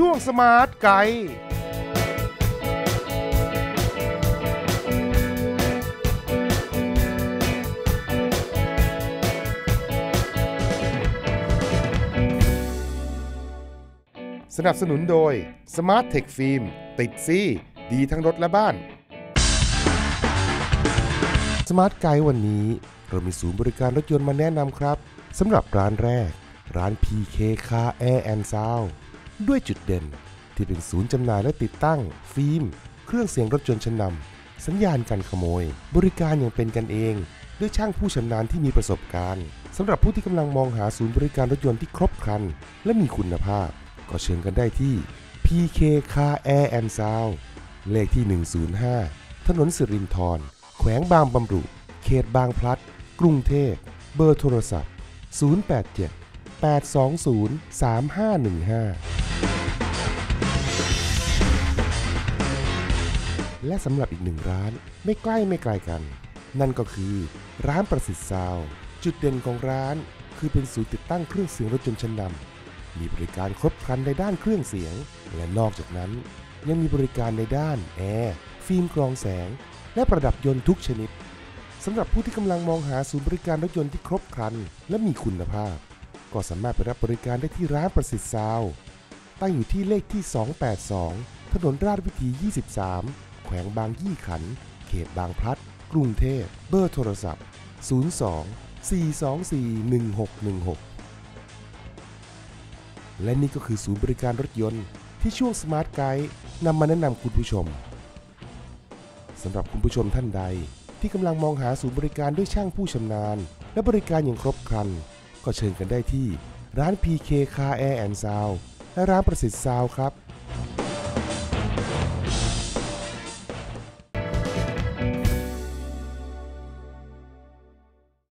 ช่วงสมาร์ทไกด์สนับสนุนโดย Smart Tech Film ติดซี่ ดีทั้งรถและบ้านสมาร์ทไกด์วันนี้ เรามีศูนย์บริการรถยนต์มาแนะนำครับสำหรับร้านแรก ร้าน PK Car Air and Sound ด้วยจุดเด่น ที่เป็นศูนย์จำหน่ายและติดตั้ง ฟิล์ม เครื่องเสียงรถยนต์ชั้นนำสัญญาณการขโมย บริการอย่างเป็นกันเอง ด้วยช่างผู้ชำนาญที่มีประสบการณ์สำหรับผู้ที่กำลังมองหาศูนย์บริการรถยนต์ที่ครบครัน และมีคุณภาพ ก็เชิญกันได้ที่ PK Car Air and Sound เลขที่ 105 ถนนสิรินธรแขวงบางบำรุ เขตบางพลัด กรุงเทพ เบอร์โทรศัพท์ 087 820 3515 และสำหรับอีกหนึ่งร้านไม่ใกล้ไม่ไกลกัน นั่นก็คือร้านประสิทธิ์ซาว จุดเด่นของร้านคือเป็นศูนย์ติดตั้งเครื่องเสียงรถยนต์ชั้นนำมีบริการครบครันในด้านเครื่องเสียง และนอกจากนั้น ยังมีบริการในด้านแอร์ฟิล์มกรองแสง และประดับยนต์ทุกชนิดสำหรับผู้ที่กำลังมองหาศูนย์บริการรถยนต์ที่ครบครัน และมีคุณภาพ ก็สามารถไปรับบริการได้ที่ร้านประสิทธิ์ซาว ตั้งอยู่ที่เลขที่ 282 ถนนราชวิถี 23 วงบางยี่ขัน เขตบางพลัด กรุงเทพ เบอร์โทรศัพท์ 02 424 1616และนี่ก็คือศูนย์บริการรถยนต์ที่ช่วงสมาร์ทไกด์นำมาแนะนำคุณผู้ชมสำหรับคุณผู้ชมท่านใด ที่กำลังมองหาศูนย์บริการด้วยช่างผู้ชำนาญ และบริการอย่างครบครัน ก็เชิญกันได้ที่ร้าน PK Car Air and Sound และร้านประสิทธิ์ซาวครับ